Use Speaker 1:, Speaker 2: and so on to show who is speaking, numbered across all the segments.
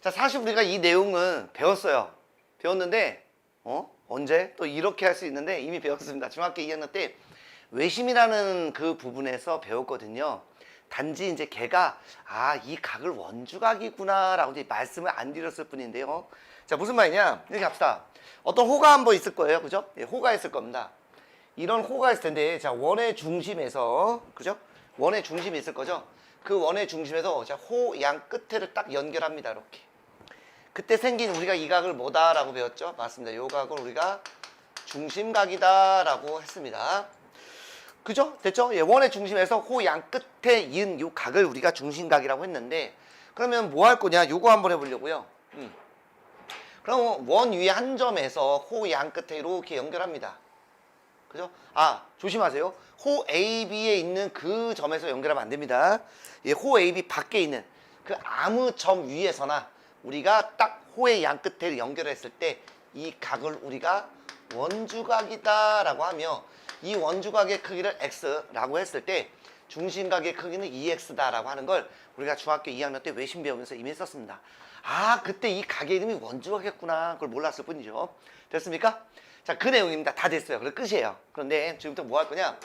Speaker 1: 자, 사실 우리가 이 내용은 배웠어요. 배웠는데, 어? 언제? 또 이렇게 할 수 있는데 이미 배웠습니다. 중학교 2학년 때 외심이라는 그 부분에서 배웠거든요. 단지 이제 걔가 아, 이 각을 원주각이구나라고 이제 말씀을 안 드렸을 뿐인데요. 자, 무슨 말이냐? 이렇게 합시다. 어떤 호가 한 번 있을 거예요. 그죠? 예, 호가 있을 겁니다. 이런 호가 있을 텐데, 자, 원의 중심에서, 그죠? 원의 중심이 있을 거죠? 그 원의 중심에서, 자, 호 양 끝에를 딱 연결합니다. 이렇게. 그때 생긴 우리가 이 각을 뭐다라고 배웠죠? 맞습니다. 요 각을 우리가 중심각이다라고 했습니다. 그죠? 됐죠? 예, 원의 중심에서 호 양 끝에 이은 요 각을 우리가 중심각이라고 했는데 그러면 뭐 할 거냐? 요거 한번 해보려고요. 음. 그럼 원 위에 한 점에서 호 양 끝에 이렇게 연결합니다. 그죠? 아, 조심하세요. 호 AB에 있는 그 점에서 연결하면 안 됩니다. 예, 호 AB 밖에 있는 그 아무 점 위에서나 우리가 딱 호의 양 끝에 연결했을 때 이 각을 우리가 원주각이다 라고 하며 이 원주각의 크기를 x라고 했을 때 중심각의 크기는 2x다 라고 하는 걸 우리가 중학교 2학년 때 외신 배우면서 이미 썼습니다. 아, 그때 이 각의 이름이 원주각이었구나. 그걸 몰랐을 뿐이죠. 됐습니까? 자, 그 내용입니다. 다 됐어요. 그래 끝이에요. 그런데 지금부터 뭐 할 거냐?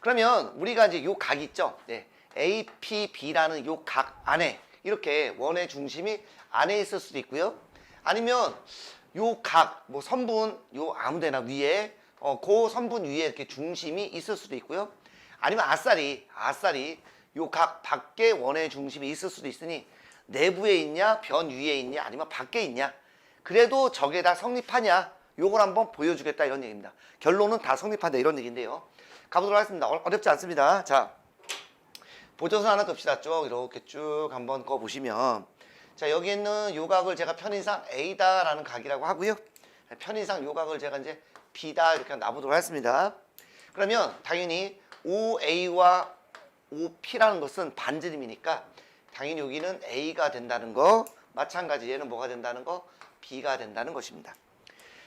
Speaker 1: 그러면 우리가 이제 요 각 있죠? 네. APB라는 요 각 안에 이렇게 원의 중심이 안에 있을 수도 있고요. 아니면 요 각, 뭐 선분, 요 아무데나 위에, 어, 그 선분 위에 이렇게 중심이 있을 수도 있고요. 아니면 아싸리, 아싸리, 요 각 밖에 원의 중심이 있을 수도 있으니 내부에 있냐, 변 위에 있냐, 아니면 밖에 있냐. 그래도 저게 다 성립하냐, 요걸 한번 보여주겠다 이런 얘기입니다. 결론은 다 성립한다 이런 얘기인데요. 가보도록 하겠습니다. 어- 어렵지 않습니다. 자, 보조선 하나 둡시다. 쭉 이렇게 쭉 한번 꺼 보시면 자 여기 있는 요각을 제가 편의상 A다라는 각이라고 하고요. 편의상 요각을 제가 이제 B다 이렇게 놔보도록 하겠습니다. 그러면 당연히 OA와 OP라는 것은 반지름이니까 당연히 여기는 A가 된다는 거 마찬가지 얘는 뭐가 된다는 거 B가 된다는 것입니다.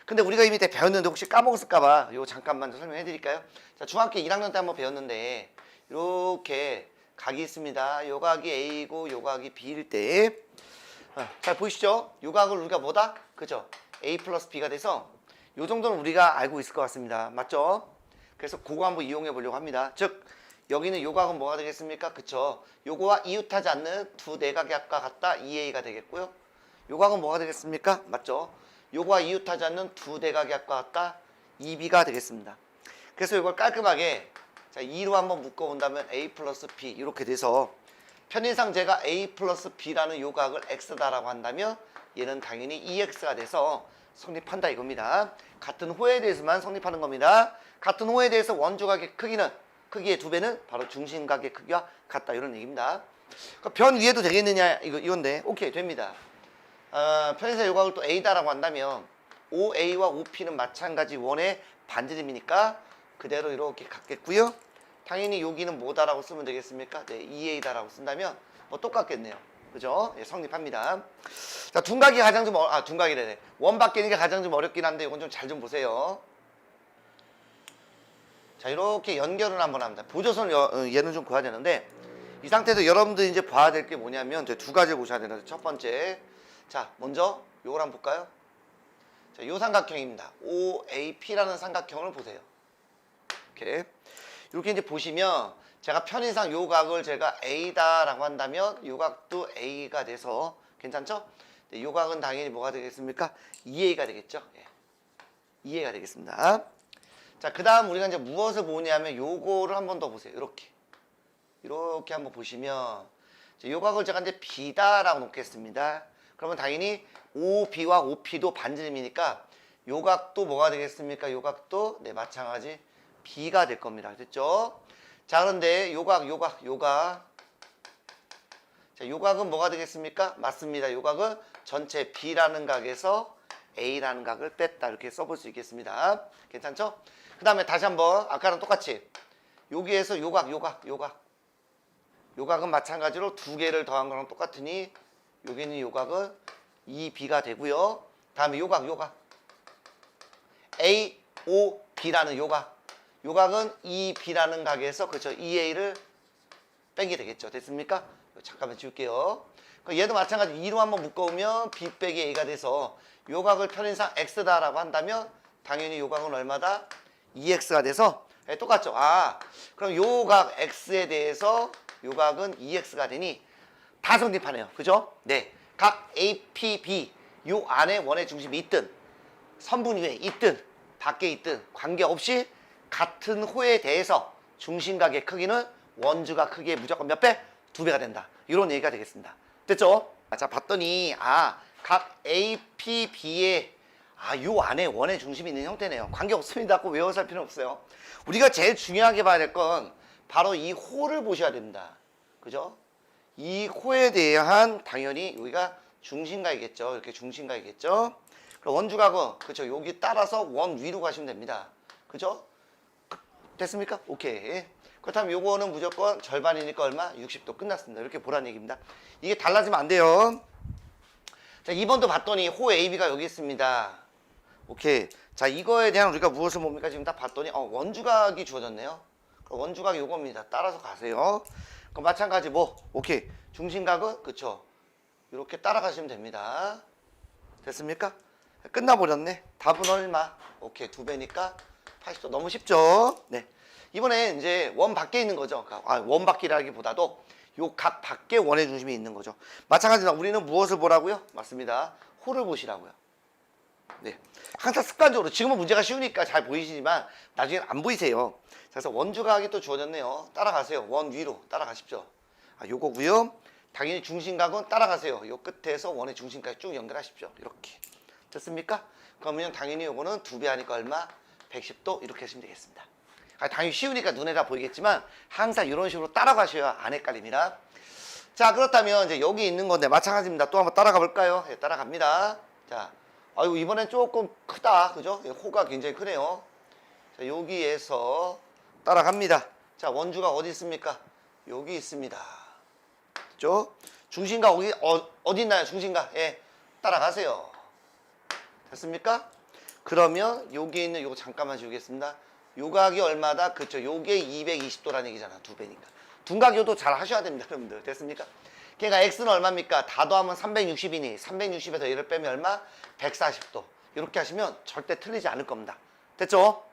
Speaker 1: 근데 우리가 이미 다 배웠는데 혹시 까먹었을까 봐 요 잠깐만 좀 설명해 드릴까요? 자 중학교 1학년 때 한번 배웠는데 이렇게 각이 있습니다. 요 각이 A고 요 각이 B일 때. 아, 잘 보이시죠? 요 각을 우리가 뭐다? 그죠? A 플러스 B가 돼서 요 정도는 우리가 알고 있을 것 같습니다. 맞죠? 그래서 그거 한번 이용해 보려고 합니다. 즉 여기는 요 각은 뭐가 되겠습니까? 그쵸? 요거와 이웃하지 않는 두 내각의 합과 같다 2A가 되겠고요. 요 각은 뭐가 되겠습니까? 맞죠? 요거와 이웃하지 않는 두 대각의 합과 같다 2B가 되겠습니다. 그래서 이걸 깔끔하게 자 2로 한번 묶어본다면 A 플러스 B 이렇게 돼서 편의상 제가 A 플러스 B라는 요 각을 X다라고 한다면 얘는 당연히 EX가 돼서 성립한다 이겁니다. 같은 호에 대해서만 성립하는 겁니다. 같은 호에 대해서 원주각의 크기는 크기의 두 배는 바로 중심각의 크기와 같다 이런 얘기입니다. 그변 위에도 되겠느냐 이거 이건데 오케이 됩니다. 어, 편의상 요각을 또 A다라고 한다면 OA와 OP는 마찬가지 원의 반지름이니까 그대로 이렇게 갖겠고요. 당연히 여기는 뭐다라고 쓰면 되겠습니까? 네, 2A다라고 쓴다면 뭐 똑같겠네요. 그죠? 예, 성립합니다. 자, 둔각이 가장 좀, 어, 아, 둔각이래네. 원 바뀌는 게 가장 좀 어렵긴 한데 이건 좀 잘 좀 보세요. 자, 이렇게 연결을 한번 합니다. 보조선 여- 어, 얘는 좀 구해야 되는데 이 상태에서 여러분들 이제 봐야 될 게 뭐냐면 두 가지를 보셔야 되는데 첫 번째. 자, 먼저 요걸 한번 볼까요? 자, 요 삼각형입니다. OAP라는 삼각형을 보세요. 이렇게. 이렇게 이제 보시면 제가 편의상 요 각을 제가 A다라고 한다면 요 각도 A가 돼서 괜찮죠? 네, 요 각은 당연히 뭐가 되겠습니까? 2A가 되겠죠? 예. 2A가 되겠습니다. 자, 그 다음 우리가 이제 무엇을 보냐면 요거를 한 번 더 보세요. 이렇게. 이렇게 한번 보시면 자, 요 각을 제가 이제 B다라고 놓겠습니다. 그러면 당연히 OB와 OP도 반지름이니까 요 각도 뭐가 되겠습니까? 요 각도 네 마찬가지 B가 될 겁니다. 됐죠? 자 그런데 요각 요각 요각 자 요각은 뭐가 되겠습니까? 맞습니다. 요각은 전체 B라는 각에서 A라는 각을 뺐다 이렇게 써볼 수 있겠습니다. 괜찮죠? 그 다음에 다시 한번 아까랑 똑같이 여기에서 요각 요각 요각 요각은 마찬가지로 두 개를 더한 거랑 똑같으니 여기는 요각은 2B가 되고요. 다음에 요각 요각 A, O, B라는 요각 요 각은 2B라는 각에서 그렇죠 2A를 뺀게 되겠죠. 됐습니까? 잠깐만 지울게요. 그 얘도 마찬가지 2로 한번 묶어오면 B 빼기 A가 돼서 요 각을 편인상 X다라고 한다면 당연히 요 각은 얼마다? 2X가 돼서 예, 똑같죠. 아 그럼 요 각 X에 대해서 요 각은 2X가 되니 다 성립하네요. 그죠? 네. 각 A, P, B 요 안에 원의 중심이 있든 선분 위에 있든 밖에 있든 관계없이 같은 호에 대해서 중심각의 크기는 원주각 크기의 무조건 몇 배? 두 배가 된다. 이런 얘기가 되겠습니다. 됐죠? 아, 자 봤더니 아 각 A, P, B의 아, 요 안에 원의 중심이 있는 형태네요. 관계 없습니다. 꼭 외워서 할 필요 없어요. 우리가 제일 중요하게 봐야 될 건 바로 이 호를 보셔야 됩니다. 그죠? 이 호에 대한 당연히 여기가 중심각이겠죠. 이렇게 중심각이겠죠. 그럼 원주각은 그죠? 여기 따라서 원 위로 가시면 됩니다. 그죠? 그- 됐습니까? 오케이. 그렇다면 요거는 무조건 절반이니까 얼마? 60도 끝났습니다. 이렇게 보라는 얘기입니다. 이게 달라지면 안 돼요. 자, 2번도 봤더니 호 AB가 여기 있습니다. 오케이. 자, 이거에 대한 우리가 무엇을 봅니까? 지금 다 봤더니 어, 원주각이 주어졌네요. 원주각이 요겁니다. 따라서 가세요. 그럼 마찬가지 뭐 오케이. 중심각은 그쵸. 이렇게 따라가시면 됩니다. 됐습니까? 끝나버렸네. 답은 얼마? 오케이. 두 배니까 80도. 너무 쉽죠? 네. 이번엔 이제 원 밖에 있는 거죠. 아, 원 밖이라기보다도 요 각 밖에 원의 중심이 있는 거죠. 마찬가지로 우리는 무엇을 보라고요? 맞습니다. 호를 보시라고요. 네. 항상 습관적으로 지금은 문제가 쉬우니까 잘 보이시지만 나중엔 안 보이세요. 그래서 원주각이 또 주어졌네요. 따라가세요. 원 위로 따라가십시오. 아, 요거고요. 당연히 중심각은 따라가세요. 요 끝에서 원의 중심까지 쭉 연결하십시오. 이렇게. 됐습니까? 그러면 당연히 요거는 두 배 하니까 얼마? 110도 이렇게 하시면 되겠습니다. 아, 당연히 쉬우니까 눈에 다 보이겠지만 항상 이런 식으로 따라가셔야 안 헷갈립니다. 자 그렇다면 이제 여기 있는 건데 마찬가지입니다. 또 한번 따라가 볼까요? 예, 따라갑니다. 자, 아유 이번엔 조금 크다, 그죠? 예, 호가 굉장히 크네요. 자 여기에서 따라갑니다. 자 원주가 어디 있습니까? 여기 있습니다. 그죠? 중심가 어디 어, 어디 있나요? 중심가 예, 따라가세요. 됐습니까? 그러면 여기 있는 요거 잠깐만 지우겠습니다. 요각이 얼마다? 그쵸. 요게 220도라는 얘기잖아. 두 배니까. 둔각 요도 잘 하셔야 됩니다. 여러분들. 됐습니까? 그러니까 X는 얼마입니까? 다 더하면 360이니 360에서 1을 빼면 얼마? 140도. 이렇게 하시면 절대 틀리지 않을 겁니다. 됐죠?